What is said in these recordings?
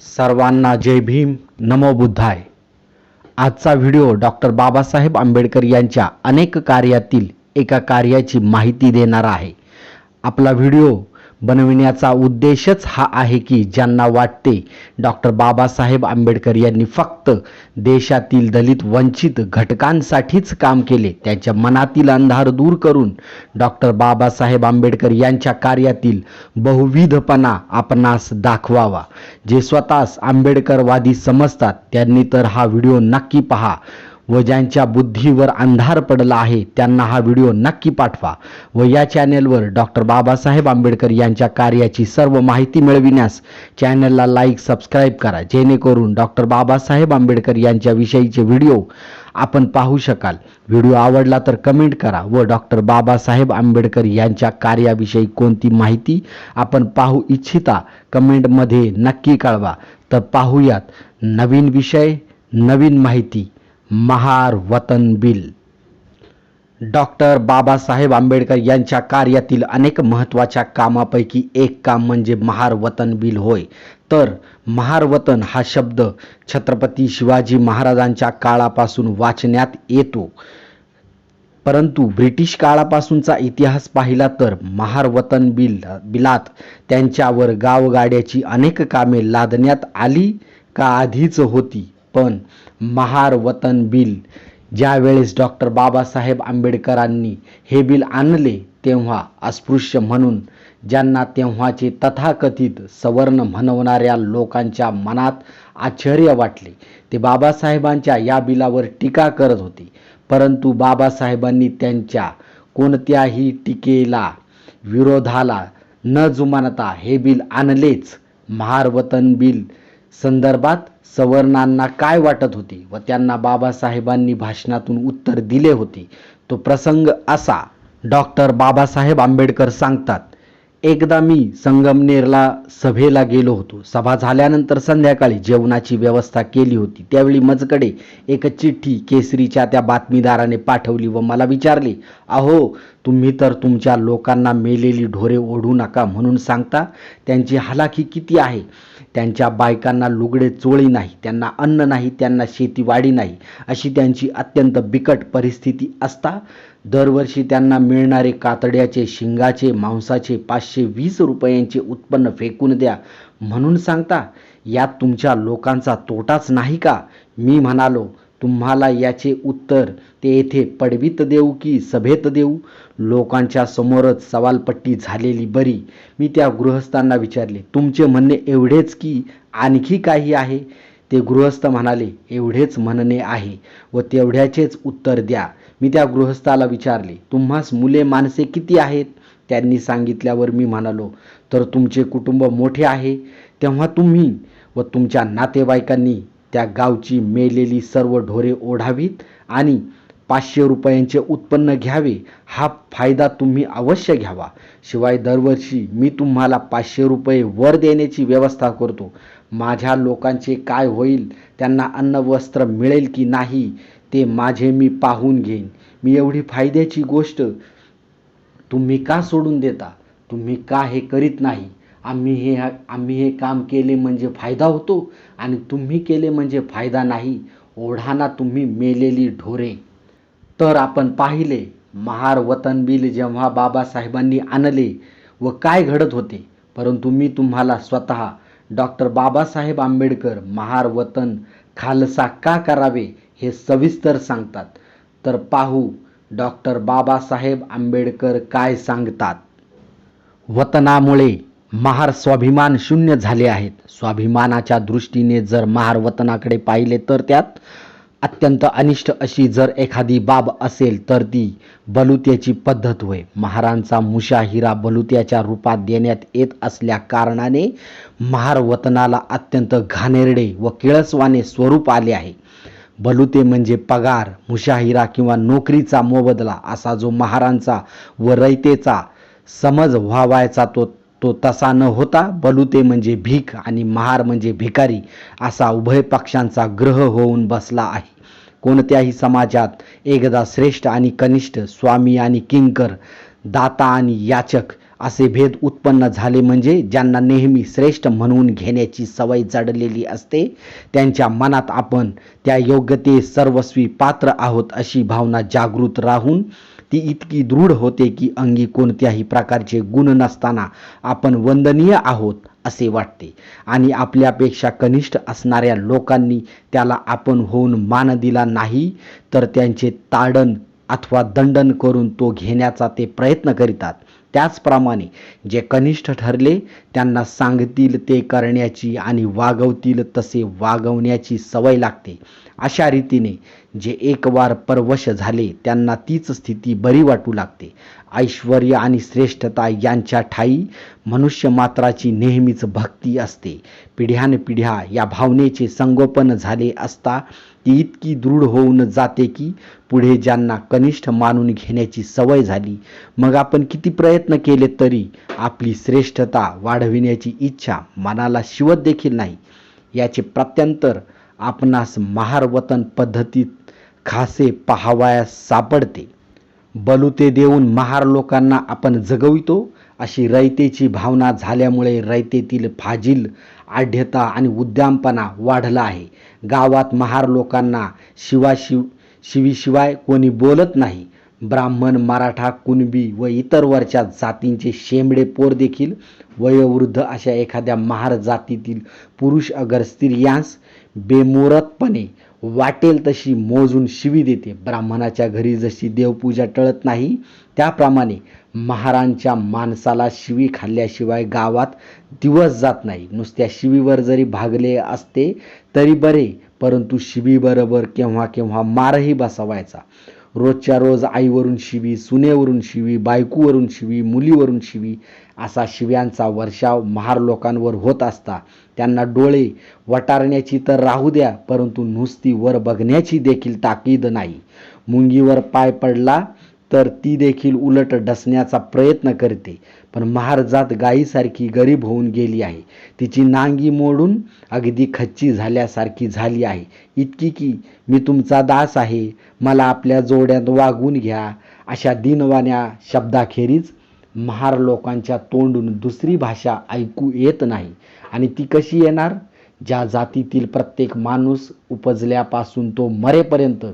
सर्वांना जय भीम. नमो बुद्धाय. आजचा video doctor Babasaheb Ambedkar यांच्या अनेक कार्यातील एका कार्याची माहिती देणारा आहे. आपला व्हिडिओ बनविण्याचा उद्देशच हा आहे की ज्यांना वाटते डॉक्टर बाबासाहेब आंबेडकर यांनी फक्त देशातील दलित वंचित घटकांसाठीच काम केले त्यांच्या मनातील अंधार दूर करून डॉक्टर बाबासाहेब आंबेडकर यांच्या कार्यातील बहुविधपणा आपणास दाखवावा. जे स्वतःस आंबेडकरवादी समजतात त्यांनी तर हा व्हिडिओ नक्की पहा. व ज्यांच्या बुद्धीवर अंधार पडला आहे त्यांना हा व्हिडिओ नक्की पाठवा. व या चॅनेलवर डॉक्टर बाबासाहेब आंबेडकर यांच्या कार्याची सर्व माहिती मिळविण्यास चॅनलला लाईक सबस्क्राईब करा. जेणेकरून डॉक्टर बाबासाहेब आंबेडकर यांच्याविषयीचे व्हिडिओ आपण पाहू शकाल. व्हिडिओ आवडला तर कमेंट करा व डॉक्टर बाबासाहेब आंबेडकर यांच्या कार्याविषयी कोणती माहिती आपण पाहू इच्छिता कमेंटमध्ये नक्की कळवा. तर पाहूयात नवीन विषय नवीन माहिती. महार वतन बिल. डॉक्टर बाबासाहेब आंबेडकर यांच्या कार्यातील अनेक महत्त्वाच्या कामापैकी एक काम म्हणजे महार वतन बिल होय. तर महार वतन हा शब्द छत्रपती शिवाजी महाराजांच्या काळापासून वाचण्यात येतो. परंतु ब्रिटिश काळापासूनचा इतिहास पाहिला तर महार वतन बिल बिलात त्यांच्यावर गावगाड्याची अनेक कामे लादण्यात आली का आधीच होती? पण महार वतन बिल. ज्यावेळेस डॉक्टर बाबासाहेब आंबेडकरांनी हे बिल आणले तेव्हा अस्पृश्य म्हणून ज्यांना तेव्हाचे तथाकथित सवर्ण म्हणवणाऱ्या लोकांच्या मनात आश्चर्य वाटले ते बाबासाहेबांच्या या बिलावर टीका करत होते. परंतु बाबासाहेबांनी त्यांच्या कोणत्याही टीकेला विरोधाला न जुमानता हे बिल आणलेच. महारवतन बिल संदर्भात सवर्णांना काय वाटत होते व त्यांना बाबासाहेबांनी भाषणातून उत्तर दिले होते. तो प्रसंग असा डॉक्टर बाबासाहेब आंबेडकर सांगतात एकदा मी संगमनेरला सभेला गेलो होतो. सभा झाल्यानंतर संध्याकाळी जेवणाची व्यवस्था केली होती. त्यावेळी मजकडे एक चिठ्ठी केसरीच्या त्या बातमीदाराने पाठवली व मला विचारले अहो तुम्ही तर तुमच्या लोकांना मेलेली ढोरे ओढू नका म्हणून सांगता त्यांची हालाखी किती आहे? त्यांच्या बायकांना लुगडे चोळी नाही त्यांना अन्न नाही त्यांना शेतीवाडी नाही अशी त्यांची अत्यंत बिकट परिस्थिती असता. दरवर्षी त्यांना मिळणारे कातड्याचे शिंगाचे मांसाचे पाचशे वीस रुपयांचे उत्पन्न फेकून द्या म्हणून सांगता यात तुमच्या लोकांचा तोटाच नाही का? मी म्हणालो तुम्हाला याचे उत्तर ते येथे पडवीत देऊ की सभेत देऊ? लोकांच्या समोरच सवालपट्टी झालेली बरी. मी त्या गृहस्थांना विचारले तुमचे म्हणणे एवढेच की आणखी काही आहे? ते गृहस्थ म्हणाले एवढेच म्हणणे आहे व तेवढ्याचेच उत्तर द्या. मी त्या गृहस्थाला विचारले तुम्हास मुले माणसे किती आहेत? त्यांनी सांगितल्यावर मी म्हणालो तर तुमचे कुटुंब मोठे आहे. तेव्हा तुम्ही व तुमच्या नातेवाईकांनी त्या गावची मेलेली सर्व ढोरे ओढावीत आणि पाचशे रुपयांचे उत्पन्न घ्यावे हा फायदा तुम्ही अवश्य घ्यावा. शिवाय दरवर्षी मी तुम्हाला पाचशे रुपये वर देण्याची व्यवस्था करतो. माझ्या लोकांचे काय होईल त्यांना अन्न वस्त्र मिळेल की नाही ते माझे मी पाहून घेईन. मी एवढी फायद्याची गोष्ट तुम्ही का सोडून देता? तुम्ही का हे करीत नाही? आम्ही हे आम्ही हे काम केले म्हणजे फायदा होतो आणि तुम्ही केले म्हणजे फायदा नाही. ओढाना तुम्ही मेलेली ढोरे. तर आपण पाहिले महार वतन बिल जेव्हा बाबासाहेबांनी आणले व काय घडत होते परंतु मी तुम्हाला स्वतः डॉक्टर बाबासाहेब आंबेडकर महार वतन खालसा का करावे हे सविस्तर सांगतात. तर पाहू डॉक्टर बाबासाहेब आंबेडकर काय सांगतात. वतनामुळे महार स्वाभिमान शून्य झाले आहेत. स्वाभिमानाच्या दृष्टीने जर महार वतनाकडे पाहिले तर त्यात अत्यंत अनिष्ट अशी जर एखादी बाब असेल तर ती बलुत्याची पद्धत होय. महारांचा मुशा हिरा बलुत्याच्या रूपात देण्यात येत असल्या कारणाने महार वतनाला अत्यंत घाणेरडे व किळसवाने स्वरूप आले आहे. बलुते म्हणजे पगार मुशाहिरा किंवा नोकरीचा मोबदला असा जो महारांचा व रयतेचा समज व्हावायचा तो तो तसा न होता बलुते म्हणजे भीक आणि महार म्हणजे भिकारी असा उभय पक्षांचा ग्रह होऊन बसला आहे. कोणत्याही समाजात एकदा श्रेष्ठ आणि कनिष्ठ स्वामी आणि किंकर दाता आणि याचक असे भेद उत्पन्न झाले म्हणजे ज्यांना नेहमी श्रेष्ठ म्हणून घेण्याची सवय जडलेली असते त्यांच्या मनात आपण त्या योग्यते सर्वस्वी पात्र आहोत अशी भावना जागृत राहून ती इतकी दृढ होते की अंगी कोणत्याही प्रकारचे गुण नसताना आपण वंदनीय आहोत असे वाटते. आणि आपल्यापेक्षा कनिष्ठ असणाऱ्या लोकांनी त्याला आपण होऊन मान दिला नाही तर त्यांचे ताडण अथवा दंडन करून तो घेण्याचा ते प्रयत्न करीतात. त्याचप्रमाणे जे कनिष्ठ ठरले त्यांना सांगतील ते करण्याची आणि वागवतील तसे वागवण्याची सवय लागते. अशा रीतीने जे एक वार परवश झाले त्यांना तीच स्थिती बरी वाटू लागते. ऐश्वर आणि श्रेष्ठता यांच्या ठाई मनुष्य मात्राची नेहमीच भक्ती असते. पिढ्यानपिढ्या या भावनेचे संगोपन झाले असता ती इतकी दृढ होऊन जाते की पुढे ज्यांना कनिष्ठ मानून घेण्याची सवय झाली मग आपण किती प्रयत्न केले तरी आपली श्रेष्ठता वाढविण्याची इच्छा मनाला शिवत देखील नाही. याचे प्रत्यंतर आपणास महारवतन पद्धतीत खासे पहावयास सापडते. बलुते देऊन महार लोकांना आपण जगवितो अशी रयतेची भावना झाल्यामुळे रयतेतील फाजील आढ्यता आणि उद्दामपणा वाढला आहे. गावात महार लोकांना शिवाशिव शिवीशिवाय कोणी बोलत नाही. ब्राह्मण मराठा कुणबी व इतर वरच्या जातींचे शेंबडे पोर देखील वयोवृद्ध अशा एखाद्या महार जातीतील पुरुष अगर स्त्रियांस बेमुरतपणे वाटेल तशी मोजून शिवी देते. ब्राह्मणाच्या घरी जशी देवपूजा टळत नाही त्याप्रमाणे महारांच्या माणसाला शिवी खाल्ल्याशिवाय गावात दिवस जात नाही. नुसत्या शिवीवर जरी भागले असते तरी बरे परंतु शिवीबरोबर केव्हा केव्हा मारही बसवायचा. रोजच्या रोज आईवरून शिवी सुनेवरून शिवी बायकोवरून शिवी मुलीवरून शिवी असा शिव्यांचा वर्षाव महार लोकांवर होत असता. त्यांना डोळे वटारण्याची तर राहू द्या परंतु नुसती वर बघण्याची देखील ताकीद नाही. मुंगीवर पाय पडला तर ती देखील उलट डसण्याचा प्रयत्न करते. पण महारजात गायीसारखी गरीब होऊन गेली आहे. तिची नांगी मोडून अगदी खच्ची झाल्यासारखी झाली आहे. इतकी की मी तुमचा दास आहे. मला आपल्या जोड्यात वागून घ्या. अशा दिनवान्या शब्दाखेरीज महार लोकांच्या तोंडून दुसरी भाषा ऐकू येत नाही. आणि ती कशी येणार? ज्या जातीतील प्रत्येक माणूस उपजल्यापासून तो मरेपर्यंत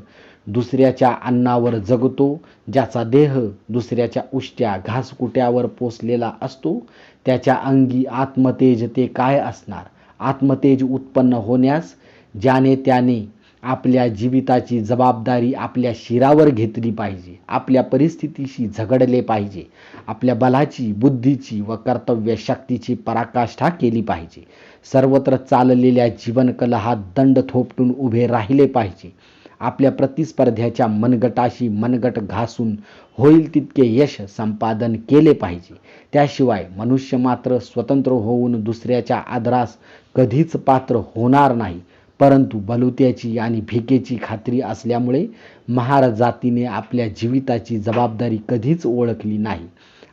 दुसऱ्याच्या अन्नावर जगतो ज्याचा देह दुसऱ्याच्या उष्ट्या घासकुट्यावर पोचलेला असतो त्याच्या अंगी आत्मतेज ते काय असणार? आत्मतेज उत्पन्न होण्यास ज्याने त्याने आपल्या जीविताची जबाबदारी आपल्या शिरावर घेतली पाहिजे आपल्या परिस्थितीशी झगडले पाहिजे आपल्या बलाची बुद्धीची व कर्तव्य शक्तीची पराकाष्ठा केली पाहिजे. सर्वत्र चाललेल्या जीवनकलहात दंड थोपटून उभे राहिले पाहिजे. आपल्या प्रतिस्पर्ध्याच्या मनगटाशी मनगट घासून होईल तितके यश संपादन केले पाहिजे. त्याशिवाय मनुष्य मात्र स्वतंत्र होऊन दुसऱ्याच्या आदरास कधीच पात्र होणार नाही. परंतु बलुत्याची आणि भिकेची खात्री असल्यामुळे महार जातीने आपल्या जीविताची जबाबदारी कधीच ओळखली नाही.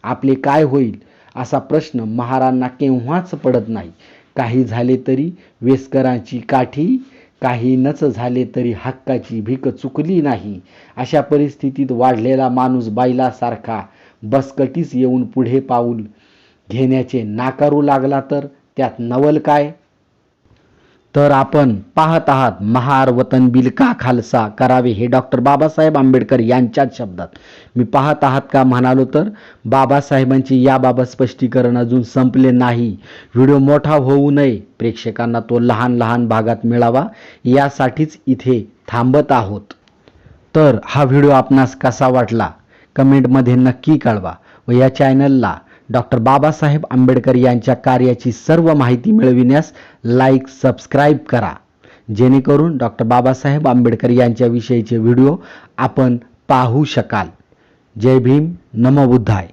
आपले काय होईल असा प्रश्न महारांना केव्हाच पडत नाही. काही झाले तरी वेस्करांची काठी काही नच झाले तरी हक्काची भीक चुकली नाही. अशा परिस्थितीत वाढलेला माणूस बायलासारखा बसकटीस येऊन पुढे पाऊल घेण्याचे नाकारू लागला तर त्यात नवल काय? तर आपण पाहत आहात महार वतन बिल का खालसा करावे हे डॉक्टर बाबासाहेब आंबेडकर यांच्याच शब्दात. मी पाहत आहात का म्हणालो तर बाबासाहेबांचे याबाबत स्पष्टीकरण अजून संपले नाही. व्हिडिओ मोठा होऊ नये. प्रेक्षकांना तो लहान लहान भागात मिळावा यासाठीच इथे थांबत आहोत. तर हा व्हिडिओ आपणास कसा वाटला? कमेंटमध्ये नक्की कळवा व या चॅनलला डॉक्टर बाबासाहेब आंबेडकर यांच्या कार्याची सर्व माहिती मिळविण्यास लाईक सबस्क्राईब करा. जेणेकरून डॉक्टर बाबासाहेब आंबेडकर यांच्याविषयीचे व्हिडिओ आपण पाहू शकाल. जय भीम नमो बुद्धाय.